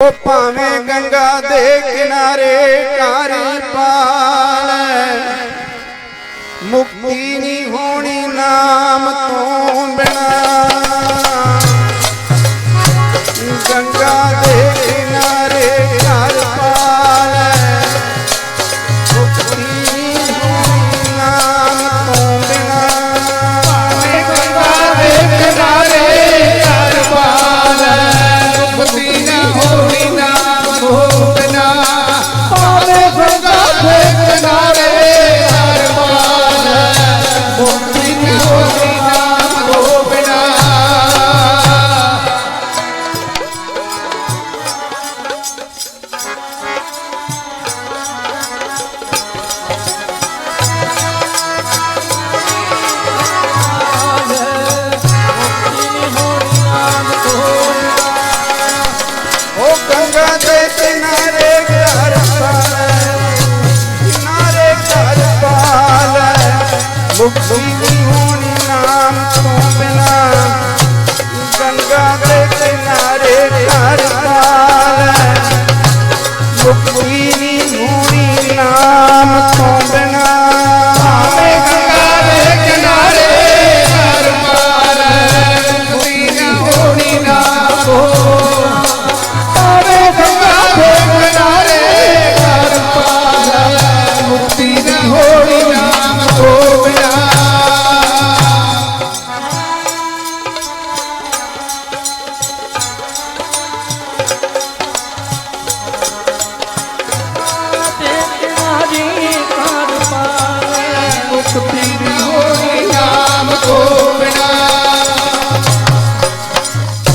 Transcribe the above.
ਉਹ ਭਾਵੇਂ ਗੰਗਾ ਦੇ ਕਿਨਾਰੇ ਕਾਰੀ ਪਾਲ ਮੁਕਤੀ ਨਹੀਂ ਹੋਣੀ ਨਾਮ ਤੋਂ ਬਿਨਾ। ਸੁਖੀ ਜੀਉਣੀ ਨਾਮ ਤੋਂ ਬਿਨਾ ਗੰਗਾ ਦੇ ਕਿਨਾਰੇ ਘਰ ਪਾਲੈ ਸੁਖੀ ਜੀਉਣੀ ਨਾਮ oh.